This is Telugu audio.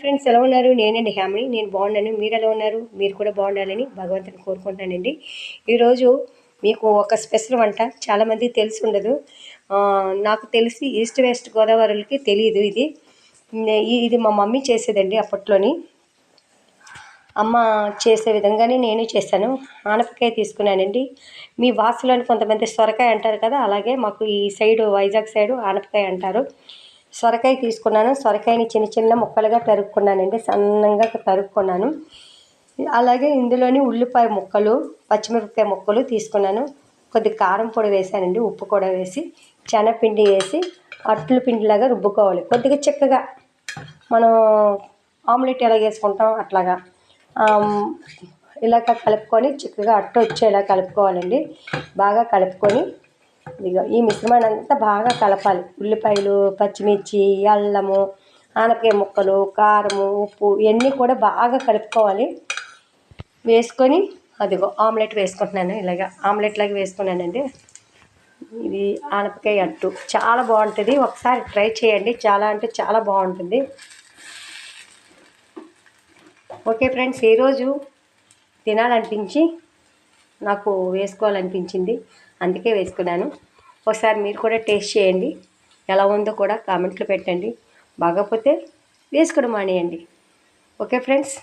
ఫ్రెండ్స్ ఎలా ఉన్నారు? నేనండి హ్యామిని. నేను బాగున్నాను. మీరు ఎలా ఉన్నారు? మీరు కూడా బాగుండాలని భగవంతుని కోరుకుంటానండి ఈరోజు మీకు ఒక స్పెషల్ వంట చాలామందికి తెలిసి ఉండదు. నాకు తెలిసి ఈస్ట్ వెస్ట్ గోదావరికి తెలియదు ఇది. ఇది మా మమ్మీ చేసేదండి అప్పట్లోని. అమ్మ చేసే విధంగానే నేను చేశాను. ఆనపకాయ తీసుకున్నానండి. మీ వాసులోని కొంతమంది సొరకాయ అంటారు కదా అలాగే మాకు ఈ సైడు వైజాగ్ సైడు ఆనపకాయ అంటారు. సొరకాయ తీసుకున్నాను. సొరకాయని చిన్న చిన్న ముక్కలుగా తరుక్కున్నానండి. సన్నంగా తరుక్కున్నాను. అలాగే ఇందులోని ఉల్లిపాయ ముక్కలు పచ్చిమిరపకాయ ముక్కలు తీసుకున్నాను. కొద్ది కారం పొడి వేసానండి ఉప్పు కూడా వేసి శనగపిండి వేసి అట్లు పిండిలాగా రుబ్బుకోవాలి. కొద్దిగా చిక్కగా. మనం ఆమ్లెట్ ఎలా వేసుకుంటాం అట్లాగా. ఇలాగ కలుపుకొని చిక్కగా అట్టు వచ్చేలా కలుపుకోవాలండి. బాగా కలుపుకొని ఇదిగో ఈ మిశ్రమాన్ని అంతా బాగా కలపాలి. ఉల్లిపాయలు పచ్చిమిర్చి అల్లము ఆనపకాయ ముక్కలు కారము ఉప్పు ఇవన్నీ కూడా బాగా కలుపుకోవాలి. వేసుకొని అదిగో ఆమ్లెట్ వేసుకుంటున్నాను. ఇలాగ ఆమ్లెట్ లాగా వేసుకున్నానండి. ఇది ఆనపకాయ అట్టు. చాలా బాగుంటుంది. ఒకసారి ట్రై చేయండి. చాలా అంటే చాలా బాగుంటుంది. ఓకే ఫ్రెండ్స్ ఈరోజు తినాలనిపించి నాకు వేసుకోవాలనిపించింది. అందుకే వేసుకున్నాను. ఒకసారి మీరు కూడా టేస్ట్ చేయండి. ఎలా ఉందో కూడా కామెంట్లు పెట్టండి. బాగపోతే వేసుకోవడం మానేయండి. Okay friends?